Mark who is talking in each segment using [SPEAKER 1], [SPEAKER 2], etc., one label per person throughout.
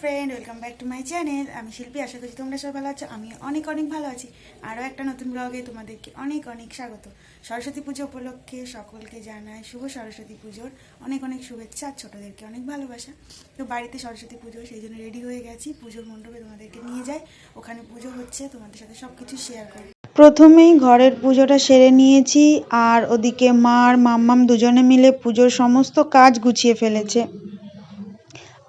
[SPEAKER 1] Friend welcome back to my channel আমি শিল্পী, আশা করছি তোমরা সব ভালো আছো। আমি অনেক অনেক ভালো আছি। আরও একটা নতুন ব্লগে তোমাদেরকে অনেক অনেক স্বাগত। সরস্বতী পুজো উপলক্ষে সকলকে জানাই শুভ সরস্বতী পুজোর অনেক অনেক শুভেচ্ছা আর ছোটোদেরকে অনেক ভালোবাসা। তো বাড়িতে সরস্বতী পুজো, সেই জন্য রেডি হয়ে গেছি। পুজোর মণ্ডপে তোমাদেরকে নিয়ে যাই। ওখানে পুজো হচ্ছে, তোমাদের সাথে সব কিছু শেয়ার করি প্রথমেই ঘরের পুজোটা সেরে নিয়েছি আর ওদিকে মার, মাম্মাম দুজনে মিলে পুজোর সমস্ত কাজ গুছিয়ে ফেলেছে।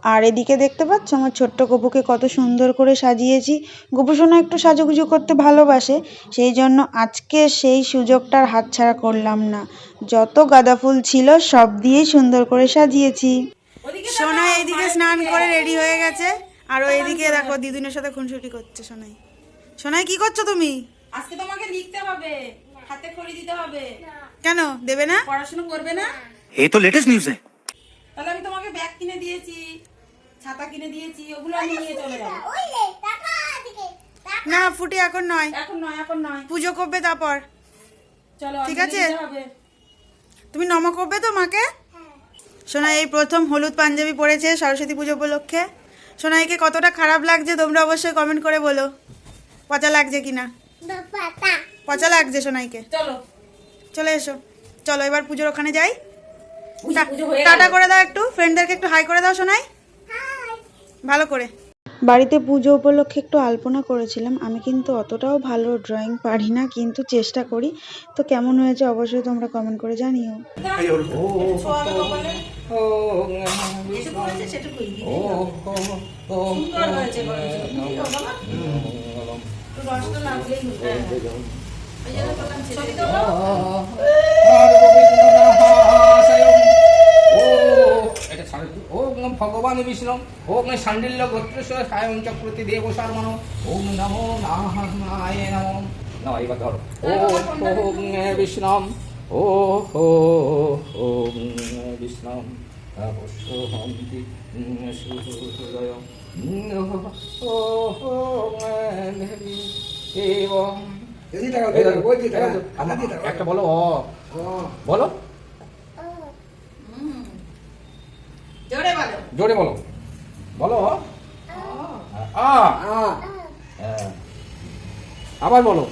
[SPEAKER 1] আর এদিকে দেখতে পাচ্ছ আমার ছোট্ট গপুকে কত সুন্দর করে সাজিয়েছি। গপুসোনা একটু সাজুগুজু করতে ভালোবাসে সেই জন্য আজকে সেই সুযোগটার হাতছাড়া করলাম না। যত গাঁদা ফুল ছিল সব দিয়ে সুন্দর করে সাজিয়েছি। সোনা এইদিকে স্নান করে রেডি হয়ে গেছে। আর এদিকে দেখো দিদিনের সাথে খুনসুটি করছে সোনাই। সোনাই কি করছ তুমি?
[SPEAKER 2] আজকে তোমাকে লিখতে হবে হাতে খড়ি দিতে হবে।
[SPEAKER 1] কেন? দেবে না?
[SPEAKER 2] পড়াশোনা করবে না?
[SPEAKER 3] এই তো লেটেস্ট নিউজ
[SPEAKER 2] তাহলে আমি তোমাকে ব্যাগ কিনে দিয়েছি। ছাতা কিনে দিয়েছি ওগুলো আমি নিয়ে চলে যাব।
[SPEAKER 1] না ফুটি এখন নয়।
[SPEAKER 2] এখন নয় এখন নয়।
[SPEAKER 1] পুজো করবে তারপর।
[SPEAKER 2] চলো
[SPEAKER 1] ঠিক আছে। তুমি নম করবে তো মাকে? সোনা এই প্রথম হলুদ পাঞ্জাবি পরেছে সরস্বতী পুজো উপলক্ষে। সোনাইকে কতটা খারাপ লাগছে তোমরা অবশ্যই কমেন্ট করে বলো। পচা লাগছে কিনা? পচা লাগছে সোনাইকে
[SPEAKER 2] চলো।
[SPEAKER 1] চলে এসো। চলো এবার পুজোর ওখানে যাই। টাটা করে দাও একটু। ফ্রেন্ডদেরকে একটু হাই করে দাও সোনাই ভালো করে। বাড়িতে পুজো উপলক্ষে একটু আলপনা করেছিলাম। আমি কিন্তু অতটাও ভালো ড্রয়িং পারি না কিন্তু চেষ্টা করি। তো কেমন হয়েছে অবশ্যই তোমরা কমেন্ট করে জানিও।
[SPEAKER 4] ভগবান বিষ্ণু ওম সান্ডিল্য গোত্রেশ্বর সায়ং চক্রতি দেব শর্মণ ওম নমো নারায়ণায় নমো। না এবার ধরো। ওম বিষ্ণু ও হো ওম বিষ্ণু অবশ্যন্তি সুদয় ও হো এবং একটা বলো অ। বলো।
[SPEAKER 2] জোরে বলো।
[SPEAKER 4] বলো। আ। হ্যাঁ। আবার বলো।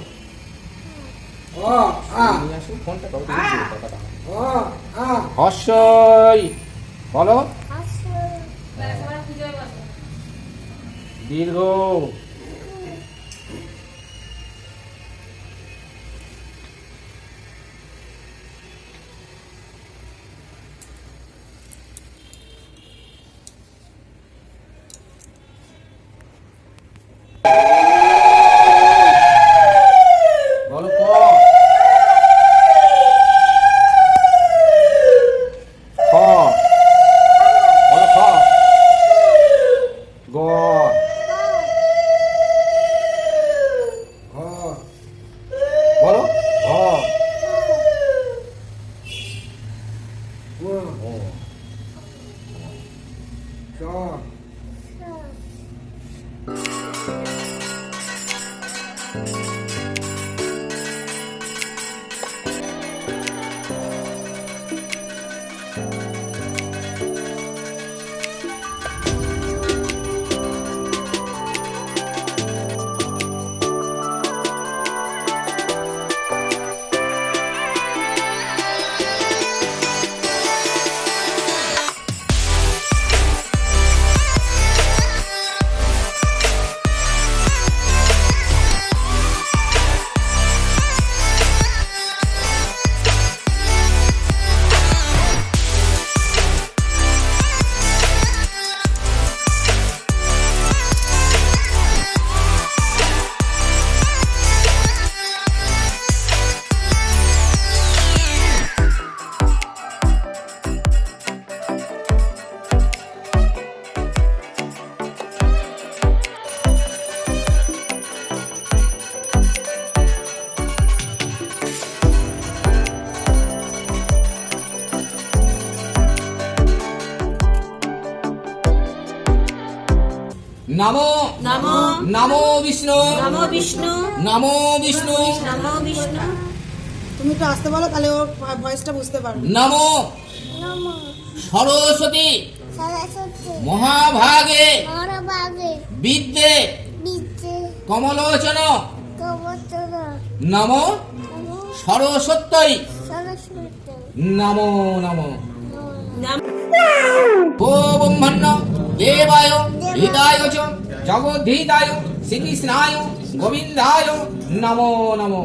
[SPEAKER 4] বলো।
[SPEAKER 2] বসো।
[SPEAKER 4] দীর্ঘ। চ নমো
[SPEAKER 2] নমো
[SPEAKER 4] নমো বিষ্ণু।
[SPEAKER 2] নমো বিষ্ণু।
[SPEAKER 4] নমো বিষ্ণু।
[SPEAKER 2] নমো বিষ্ণু।
[SPEAKER 1] তুমি একটু আসতে বলো তাহলে ওর ভয়েসটা বুঝতে পারবে।
[SPEAKER 4] নমো। সরস্বতী।
[SPEAKER 5] সরস্বতী।
[SPEAKER 4] মহাভাগে।
[SPEAKER 5] মহাভাগে।
[SPEAKER 4] বিদ্যে।
[SPEAKER 3] বিদ্যে।
[SPEAKER 4] কমলোচন। নম।
[SPEAKER 3] সরস্বতী।
[SPEAKER 4] নমো নমো।
[SPEAKER 2] নাম
[SPEAKER 4] ও ব্রহ্মণ্য দেবায়। হৃদায় চ জগদ্ধিতায় শ্রীকৃষ্ণায় গোবিন্দায় নমো নমো।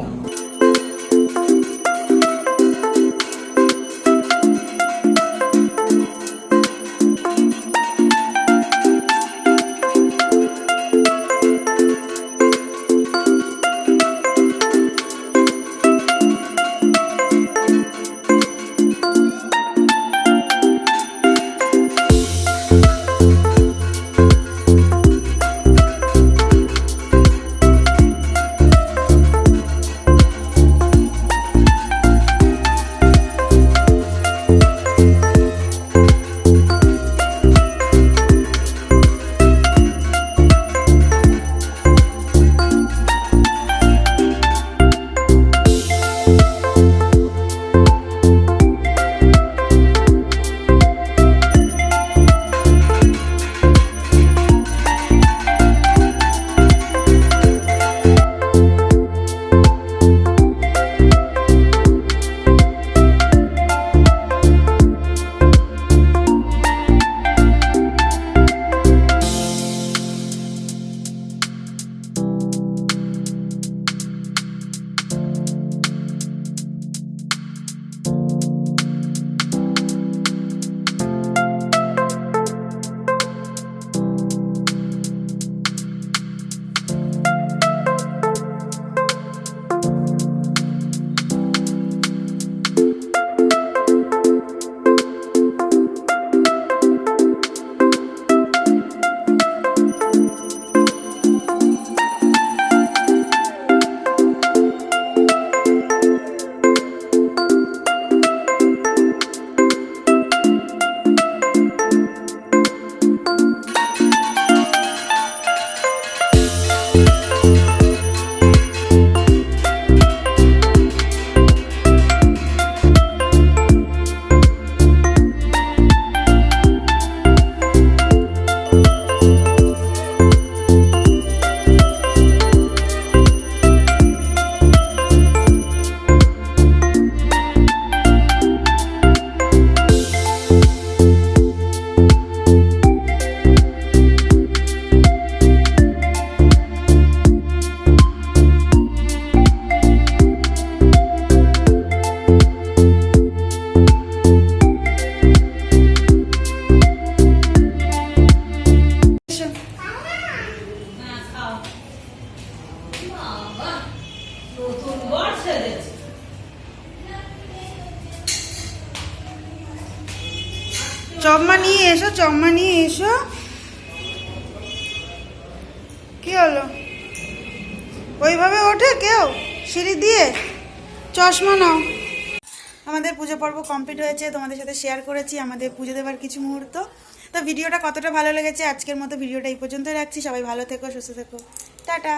[SPEAKER 1] চম্মা নিয়ে এসো, চম্মা নিয়ে এসো। কি হলো? ওইভাবে ওঠে কেউ? সিঁড়ি দিয়ে? চশমা নাও। আমাদের পুজো পর্ব কমপ্লিট হয়েছে, তোমাদের সাথে শেয়ার করেছি, আমাদের পুজো দেবার কিছু মুহূর্ত। তো ভিডিওটা কতটা ভালো লেগেছে, আজকের মতো ভিডিওটা এই পর্যন্ত রাখছি। সবাই ভালো থেকো, সুস্থ থেকো। টাটা।